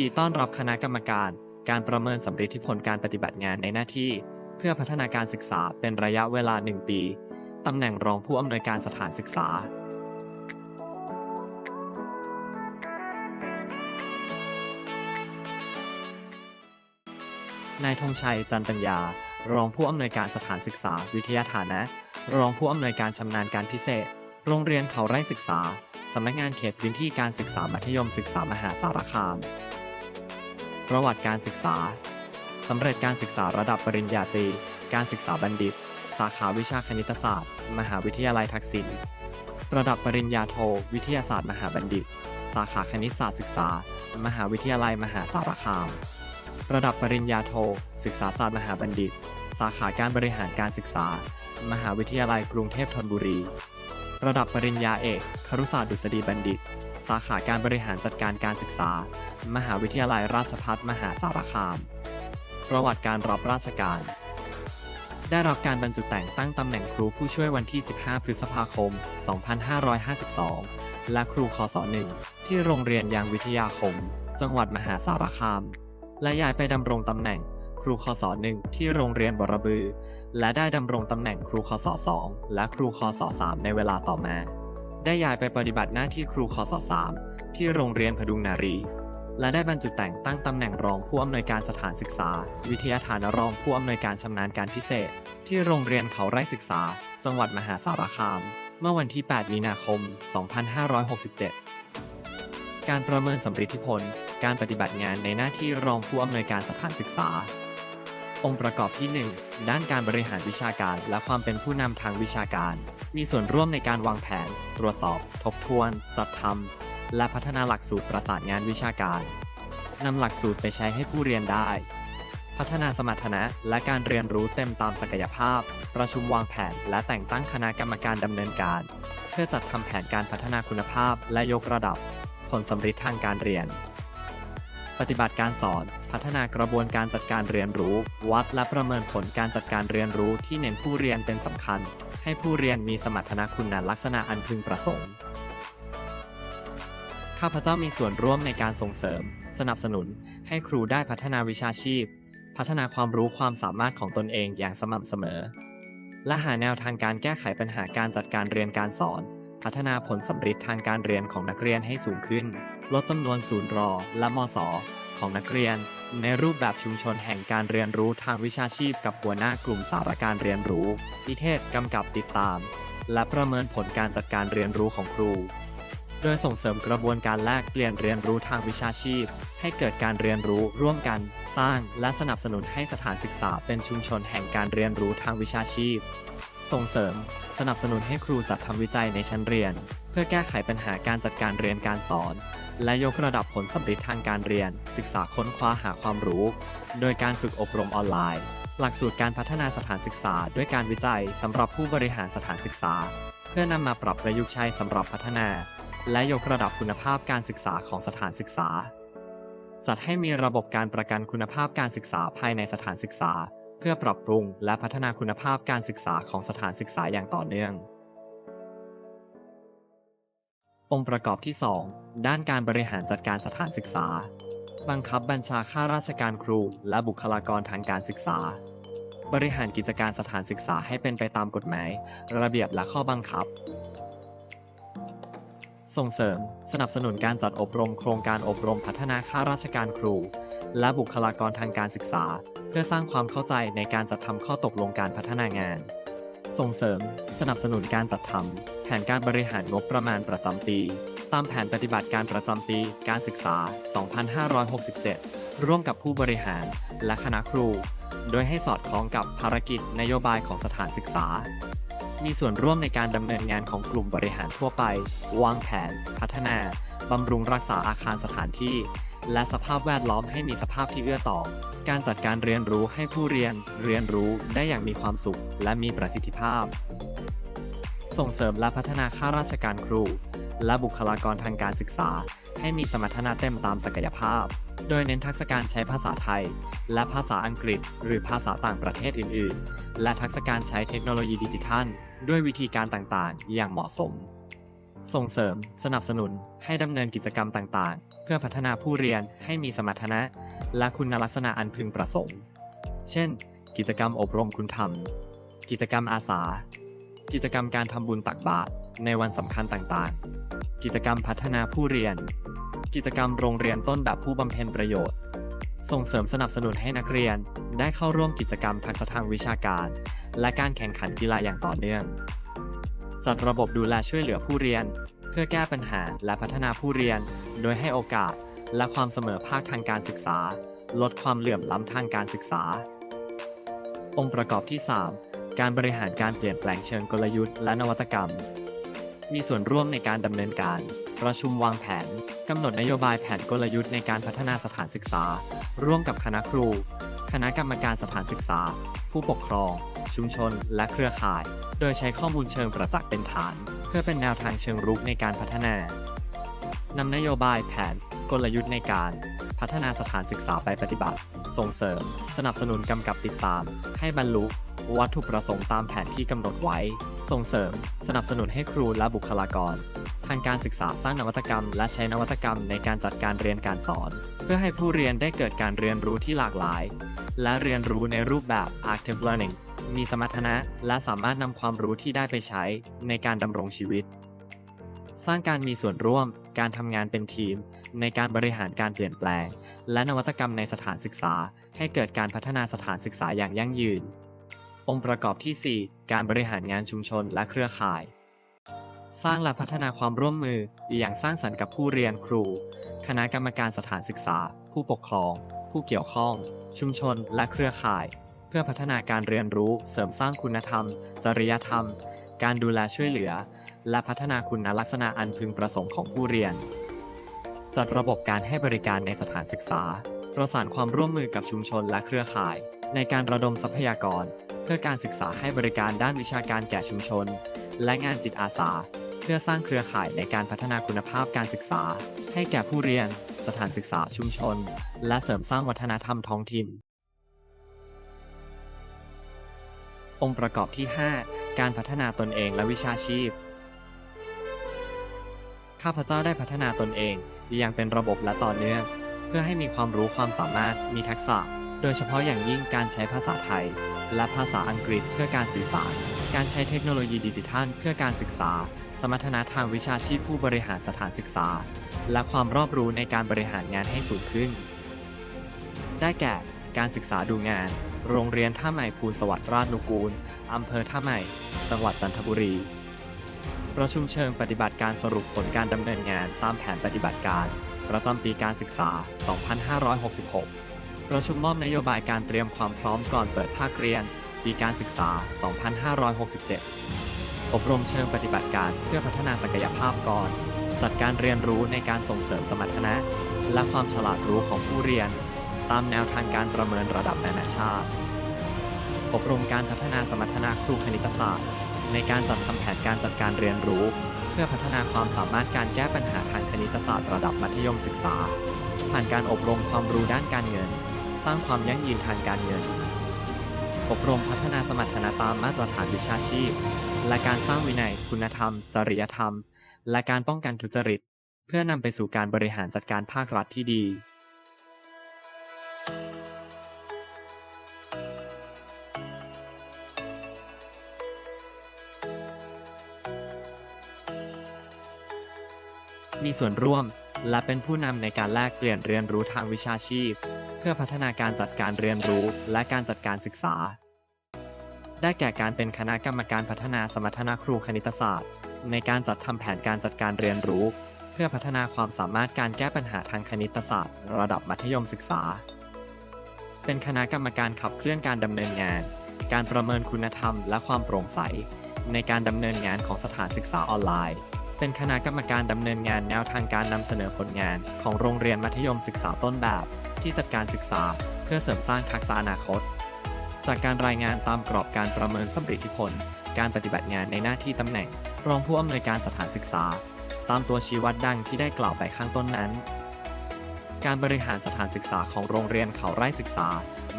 ดีต้อนรับคณะกรรมการ การประเมินสำเร็จผลการปฏิบัติงานในหน้าที่ เพื่อพัฒนาการศึกษาเป็นระยะเวลา 1 ปี ตำแหน่งรองผู้อำนวยการสถานศึกษา นายธงชัยจันปัญญา รองผู้อำนวยการสถานศึกษา วิทยาฐานะ รองผู้อำนวยการชำนาญการพิเศษ โรงเรียนเขาไร่ศึกษาสำนักงานเขตพื้นที่การศึกษามัธยมศึกษามหาสารคาม ประวัติการศึกษา สำเร็จการศึกษาระดับปริญญาตรี การศึกษาบัณฑิต สาขาวิชาคณิตศาสตร์ มหาวิทยาลัยทักษิณ ระดับปริญญาโท วิทยาศาสตร์มหาบัณฑิต สาขาคณิตศาสตร์ศึกษา มหาวิทยาลัยมหาสารคาม ระดับปริญญาโท ศึกษาศาสตร์มหาบัณฑิต สาขาการบริหารการศึกษา มหาวิทยาลัยกรุงเทพธนบุรี ระดับปริญญาเอกครุศาสตร์ดุษฎีบัณฑิต สาขาการบริหารจัดการการศึกษา มหาวิทยาลัยราชภัฏมหาสารคาม ประวัติการรับราชการ ได้รับการบรรจุแต่งตั้งตำแหน่งครูผู้ช่วยวันที่ 15 พฤษภาคม 2552 และครูคศ1ที่โรงเรียนยางวิทยาคม จังหวัดมหาสารคาม และย้ายไปดำรงตำแหน่งครูคศ1ที่โรงเรียนบรบือ และได้ดำรงตำแหน่งครูคศ2และครูคศ3ในเวลาต่อมา ได้ย้ายไปปฏิบัติหน้าที่ครูคศ3ที่โรงเรียนพดุงนารี และได้บรรจุแต่งตั้งตำแหน่งรองผู้อำนวยการสถานศึกษา วิทยาฐานรองผู้อำนวยการชำนาญการพิเศษ ที่โรงเรียนเขาไร่ศึกษา จังหวัดมหาสารคาม เมื่อวันที่ 8 มีนาคม 2567 การประเมินสำเร็จผล การปฏิบัติงานในหน้าที่รองผู้อำนวยการสถานศึกษา องค์ประกอบที่ 1 ด้านการบริหารวิชาการและความเป็นผู้นำทางวิชาการ มีส่วนร่วมในการวางแผน ตรวจสอบ ทบทวน จัดทำ และพัฒนาหลักสูตรประสานงานวิชาการนำหลักสูตรไปใช้ให้ผู้เรียนได้ พัฒนาสมรรถนะและการเรียนรู้เต็มตามศักยภาพ ประชุมวางแผน และแต่งตั้งคณะกรรมการดำเนินการ เพื่อจัดทำแผนการพัฒนาคุณภาพและยกระดับ ผลสำเร็จทางการเรียน ปฏิบัติการสอน พัฒนากระบวนการจัดการเรียนรู้ วัดและประเมินผลการจัดการเรียนรู้ที่เน้นผู้เรียนเป็นสำคัญ ให้ผู้เรียนมีสมรรถนะคุณลักษณะอันพึงประสงค์ ข้าพเจ้ามีส่วนร่วมในการส่งเสริม สนับสนุน ให้ครูได้พัฒนาวิชาชีพ พัฒนาความรู้ความสามารถของตนเองอย่างสม่ำเสมอ และหาแนวทางการแก้ไขปัญหาการจัดการเรียนการสอน พัฒนาผลสำเร็จทางการเรียนของนักเรียนให้สูงขึ้น ลดจำนวนศูนย์รอ และมสของนักเรียน ในรูปแบบชุมชนแห่งการเรียนรู้ทางวิชาชีพกับหัวหน้ากลุ่มสารการเรียนรู้นิเทศกำกับติดตาม และประเมินผลการจัดการเรียนรู้ของครู โดยส่งเสริมกระบวนการแลกเปลี่ยนเรียนรู้ทางวิชาชีพ ให้เกิดการเรียนรู้ร่วมกัน สร้างและสนับสนุนให้สถานศึกษาเป็นชุมชนแห่งการเรียนรู้ทางวิชาชีพ ส่งเสริม สนับสนุนให้ครูจัดทำวิจัยในชั้นเรียน เพื่อแก้ไขปัญหาการจัดการเรียนการสอน และยกระดับผลสำเร็จทางการเรียน ศึกษาค้นคว้าหาความรู้ โดยการฝึกอบรมออนไลน์ หลักสูตรการพัฒนาสถานศึกษา ด้วยการวิจัยสำหรับผู้บริหารสถานศึกษา เพื่อนำมาปรับประยุกต์ใช้สำหรับพัฒนา และยกระดับคุณภาพการศึกษาของสถานศึกษา จัดให้มีระบบการประกันคุณภาพการศึกษาภายในสถานศึกษา เพื่อปรับปรุงและพัฒนาคุณภาพการศึกษาของสถานศึกษาอย่างต่อเนื่อง องค์ประกอบที่ 2 ด้านการบริหารจัดการสถานศึกษา บังคับบัญชาข้าราชการครู และบุคลากรทางการศึกษาบริหารกิจการสถานศึกษาให้เป็นไปตามกฎหมาย ระเบียบและข้อบังคับ ส่งเสริม สนับสนุนการจัดอบรมโครงการอบรมพัฒนาข้าราชการครู และบุคลากรทางการศึกษา เพื่อสร้างความเข้าใจในการจัดทำข้อตกลงการพัฒนางาน ส่งเสริม สนับสนุนการจัดทำแผนการบริหารงบประมาณประจำปี ตามแผนปฏิบัติการประจำปี การศึกษา 2567 ร่วมกับผู้บริหารและคณะครู โดยให้สอดคล้องกับภารกิจนโยบายของสถานศึกษา มีส่วนร่วมในการดำเนินงานของกลุ่มบริหารทั่วไป วางแผน พัฒนาบำรุงรักษาอาคารสถานที่ และสภาพแวดล้อมให้มีสภาพที่เอื้อต่อ การจัดการเรียนรู้ให้ผู้เรียนเรียนรู้ได้อย่างมีความสุข และมีประสิทธิภาพ ส่งเสริมและพัฒนาข้าราชการครู และบุคลากรทางการศึกษา ให้มีสมรรถนะเต็มตามศักยภาพ โดยเน้นทักษะการใช้ภาษาไทย และภาษาอังกฤษ หรือภาษาต่างประเทศอื่น ๆ และทักษะการใช้เทคโนโลยีดิจิทัล ด้วยวิธีการต่างๆ อย่างเหมาะสม ส่งเสริม สนับสนุนให้ดำเนินกิจกรรมต่างๆ เพื่อพัฒนาผู้เรียนให้มีสมรรถนะ และคุณลักษณะอันพึงประสงค์ เช่น กิจกรรมอบรมคุณธรรม กิจกรรมอาสา กิจกรรมการทำบุญตักบาตรในวันสำคัญต่างๆ กิจกรรมพัฒนาผู้เรียน กิจกรรมโรงเรียนต้นแบบผู้บำเพ็ญประโยชน์ ส่งเสริมสนับสนุนให้นักเรียนได้เข้าร่วมกิจกรรมทักษะทางวิชาการ และการแข่งขันกีฬาอย่างต่อเนื่องจัดระบบดูแลช่วยเหลือผู้เรียน เพื่อแก้ปัญหาและพัฒนาผู้เรียน โดยให้โอกาสและความเสมอภาคทางการศึกษา ลดความเหลื่อมล้ำทางการศึกษา องค์ประกอบที่ 3 การบริหารการเปลี่ยนแปลงเชิงกลยุทธ์และนวัตกรรม มีส่วนร่วมในการดำเนินการ ประชุมวางแผนกำหนดนโยบายแผนกลยุทธ์ในการพัฒนาสถานศึกษา ร่วมกับคณะครู คณะกรรมการสถานศึกษา ผู้ปกครอง ชุมชน และเครือข่าย โดยใช้ข้อมูลเชิงประจักษ์เป็นฐาน เพื่อเป็นแนวทางเชิงรุกในการพัฒนานำนโยบายแผน กลยุทธ์ในการพัฒนาสถานศึกษาไปปฏิบัติ ส่งเสริม สนับสนุนกำกับติดตาม ให้บรรลุ วัตถุประสงค์ตามแผนที่กำหนดไว้ ส่งเสริม สนับสนุนให้ครูและบุคลากร ทางการศึกษาสร้างนวัตกรรม และใช้นวัตกรรมในการจัดการเรียนการสอน เพื่อให้ผู้เรียนได้เกิดการเรียนรู้ที่หลากหลาย และเรียนรู้ในรูปแบบ active learning มีสมรรถนะและสามารถนำความรู้ที่ได้ไปใช้ในการดำรงชีวิต สร้างการมีส่วนร่วม การทำงานเป็นทีม ในการบริหารการเปลี่ยนแปลง และนวัตกรรมในสถานศึกษา ให้เกิดการพัฒนาสถานศึกษาอย่างยั่งยืน องค์ประกอบที่ 4 การบริหารงานชุมชนและเครือข่าย สร้างและพัฒนาความร่วมมืออย่างสร้างสรรค์กับผู้เรียนครู คณะกรรมการสถานศึกษา ผู้ปกครอง ผู้เกี่ยวข้อง ชุมชน และเครือข่าย เพื่อพัฒนาการเรียนรู้ เสริมสร้างคุณธรรม จริยธรรม การดูแลช่วยเหลือ และพัฒนาคุณลักษณะอันพึงประสงค์ของผู้เรียน จัดระบบการให้บริการในสถานศึกษา ประสานความร่วมมือกับชุมชนและเครือข่าย ในการระดมทรัพยากร เพื่อการศึกษาให้บริการด้านวิชาการแก่ชุมชน และงานจิตอาสา เพื่อสร้างเครือข่ายในการพัฒนาคุณภาพการศึกษา ให้แก่ผู้เรียน สถานศึกษาชุมชน และเสริมสร้างวัฒนธรรมท้องถิ่น องค์ประกอบที่ 5 การพัฒนาตนเองและวิชาชีพ ข้าพเจ้าได้พัฒนาตนเองอย่างเป็นระบบและต่อเนื่องเพื่อให้มีความรู้ความสามารถมีทักษะ โดยเฉพาะอย่างยิ่งการใช้ภาษาไทย และภาษาอังกฤษเพื่อการสื่อสาร การใช้เทคโนโลยีดิจิทัล เพื่อการศึกษา สมรรถนะทางวิชาชีพผู้บริหารสถานศึกษา และความรอบรู้ในการบริหารงานให้สูงขึ้น ได้แก่การศึกษาดูงาน โรงเรียนท่าใหม่ภูลสวัสดิ์ราชนุกูล อำเภอท่าใหม่ จังหวัดจันทบุรี ประชุมเชิงปฏิบัติการสรุปผลการดำเนินงานตามแผนปฏิบัติการ ประจำปีการศึกษา 2566 ประชุมมอบนโยบายการเตรียมความพร้อมก่อนเปิดภาคเรียน ปีการศึกษา 2567 อบรมเชิงปฏิบัติการเพื่อพัฒนาศักยภาพก่อน จัดการเรียนรู้ในการส่งเสริมสมรรถนะ และความฉลาดรู้ของผู้เรียน ตามแนวทางการประเมินระดับนานาชาติ อบรมการพัฒนาสมรรถนะครูคณิตศาสตร์ ในการจัดทำแผนการจัดการเรียนรู้ เพื่อพัฒนาความสามารถการแก้ปัญหาทางคณิตศาสตร์ระดับมัธยมศึกษา ผ่านการอบรมความรู้ด้านการเงิน สร้างความยั่งยืนทางการเงิน อบรมพัฒนาสมรรถนะตามมาตรฐานวิชาชีพ และการสร้างวินัย คุณธรรม จริยธรรม และการป้องกันทุจริต เพื่อนำไปสู่การบริหารจัดการภาครัฐที่ดี มีส่วนร่วม และเป็นผู้นำในการแลกเปลี่ยนเรียนรู้ทางวิชาชีพ เพื่อพัฒนาการจัดการเรียนรู้และการจัดการศึกษา ได้แก่การเป็นคณะกรรมการพัฒนาสมรรถนะครูคณิตศาสตร์ ในการจัดทำแผนการจัดการเรียนรู้ เพื่อพัฒนาความสามารถการแก้ปัญหาทางคณิตศาสตร์ ระดับมัธยมศึกษา เป็นคณะกรรมการขับเคลื่อนการดำเนินงาน การประเมินคุณธรรม และความโปร่งใส ในการดำเนินงานของสถานศึกษาออนไลน์ เป็นคณะกรรมการดำเนินงานแนวทางการนำเสนอผลงาน ของโรงเรียนมัธยมศึกษาต้นแบบ ที่จัดการศึกษา เพื่อเสริมสร้างทักษะอนาคต จากการรายงานตามกรอบการประเมินสมฤทธิผล การปฏิบัติงานในหน้าที่ตำแหน่ง รองผู้อำนวยการสถานศึกษา ตามตัวชี้วัดดังที่ได้กล่าวไปข้างต้นนั้น การบริหารสถานศึกษาของโรงเรียนเขาไร่ศึกษา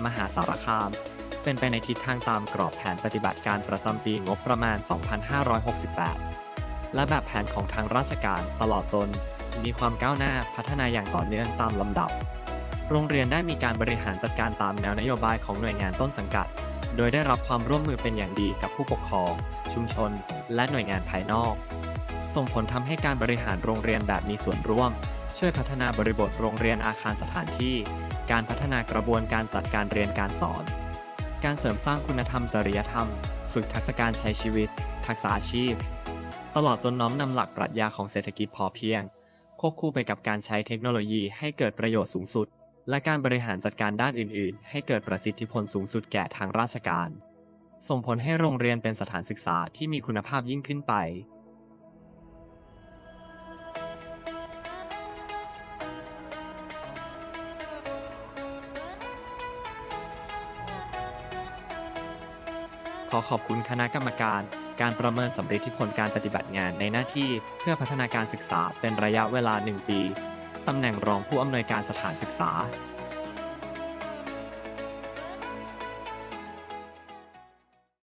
มหาสารคาม เป็นไปในทิศทางตามกรอบแผนปฏิบัติการประจำปีงบประมาณ 2568 และแบบแผนของทางราชการตลอดจน มีความก้าวหน้าพัฒนาอย่างต่อเนื่องตามลำดับ โรงเรียนได้มีการบริหารจัดการตามแนวนโยบายของหน่วยงานต้นสังกัด โดยได้รับความร่วมมือเป็นอย่างดีกับผู้ปกครอง ชุมชน และหน่วยงานภายนอก ส่งผลทำให้การบริหารโรงเรียนแบบมีส่วนร่วม ช่วยพัฒนาบริบทโรงเรียนอาคารสถานที่ การพัฒนากระบวนการจัดการเรียนการสอน การเสริมสร้างคุณธรรมจริยธรรม ฝึกทักษะการใช้ชีวิต ทักษะอาชีพ ตลอดจนน้อมนำหลักปรัชญาของเศรษฐกิจพอเพียง ควบคู่ไปกับการใช้เทคโนโลยีให้เกิดประโยชน์สูงสุด และการบริหารจัดการด้านอื่น ๆ ให้เกิดประสิทธิผลสูงสุดแก่ทางราชการ ส่งผลให้โรงเรียนเป็นสถานศึกษาที่มีคุณภาพยิ่งขึ้นไปขอขอบคุณคณะกรรมการ การประเมินสำเร็จผลการปฏิบัติงานในหน้าที่เพื่อพัฒนาการศึกษาเป็นระยะเวลา 1 ปี ตำแหน่งรองผู้อำนวยการสถานศึกษา